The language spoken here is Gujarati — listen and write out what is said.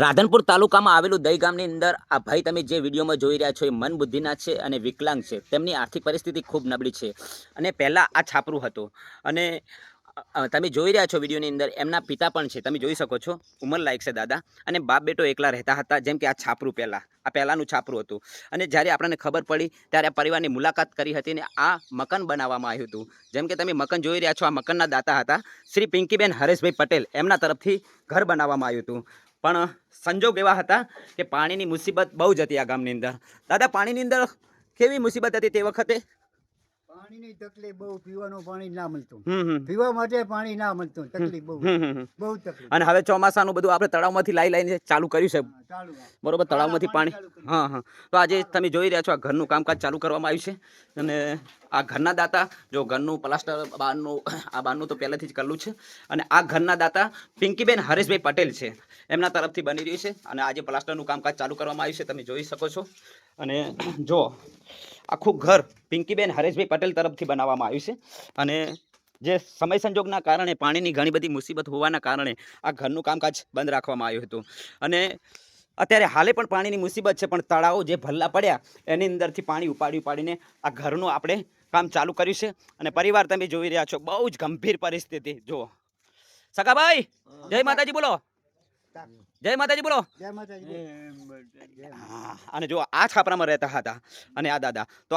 રાધનપુર તાલુકામાં આવેલું દઈ ગામની અંદર આ ભાઈ તમે જે વિડીયોમાં જોઈ રહ્યા છો એ મન બુદ્ધિના છે અને વિકલાંગ છે. તેમની આર્થિક પરિસ્થિતિ ખૂબ નબળી છે અને પહેલાં આ છાપરું હતું. અને તમે જોઈ રહ્યા છો વિડીયોની અંદર એમના પિતા પણ છે. તમે જોઈ શકો છો. ઉંમર લાયક છે દાદા. અને બાપ બેટો એકલા રહેતા હતા જેમ કે આ છાપરું પહેલાં. આ પહેલાંનું છાપરું હતું. અને જ્યારે આપણને ખબર પડી ત્યારે આ પરિવારની મુલાકાત કરી હતી અને આ મકાન બનાવવામાં આવ્યું હતું. જેમ કે તમે મકાન જોઈ રહ્યા છો, આ મકાનના દાતા હતા. શ્રી પિંકીબેન હરેશભાઈ પટેલ એમના તરફથી ઘર બનાવવામાં આવ્યું હતું. પણ સંજોગ એવા હતા કે પાણીની મુસીબત બહુ જ હતી આ ગામની અંદર. દાદા, પાણીની અંદર કેવી મુસીબત હતી તે વખતે? પાણીની તકલીફ બહુ પીવાનું પાણી ના મળતું. પીવા માટે પાણી ના મળતું તકલીફ બહુ. બહુ તકલીફ. અને હવે ચોમાસાનું બધું આપણે તળાવમાંથી લાઈ લાઈને ચાલુ કર્યું છે. બરોબર તળાવમાંથી પાણી. હા હા. તો આજે તમે જોઈ રહ્યા છો આ ઘરનું કામકાજ ચાલુ કરવામાં આવ્યું છે. અને આ ઘરના દાતા જો ઘરનું પ્લાસ્ટર બહારનું આ બહારનું તો પહેલેથી જ કરેલું છે. અને આ ઘરના દાતા પિંકીબેન હરેશભાઈ પટેલ છે. એમના તરફથી બની રહ્યું છે. અને આજે પ્લાસ્ટરનું કામકાજ ચાલુ કરવામાં આવ્યું છે. તમે જોઈ શકો છો. અને જો, આખું ઘર પિંકીબેન હરેશભાઈ પટેલ તરફથી બનાવવામાં આવ્યું છે. અને જે સમય સંજોગના કારણે, પાણીની ઘણી બધી મુસીબત હોવાના કારણે આ ઘરનું કામકાજ બંધ રાખવામાં આવ્યું હતું. અને અત્યારે હાલે પણ પાણીની મુસીબત છે, પણ તળાવો જે ભલ્લા પડ્યા, એની અંદરથી પાણી ઉપાડી ઉપાડીને આ ઘરનું આપણે કામ ચાલુ કર્યું છે. અને પરિવાર તમે જોઈ રહ્યા છો, બહુ જ ગંભીર પરિસ્થિતિ. જુઓ. સગાભાઈ, જય માતાજી બોલો. જય માતાજી બોલો. જય માતાજી અને જો આ છાપરામાં રહેતા હતા અને આ દાદા. તો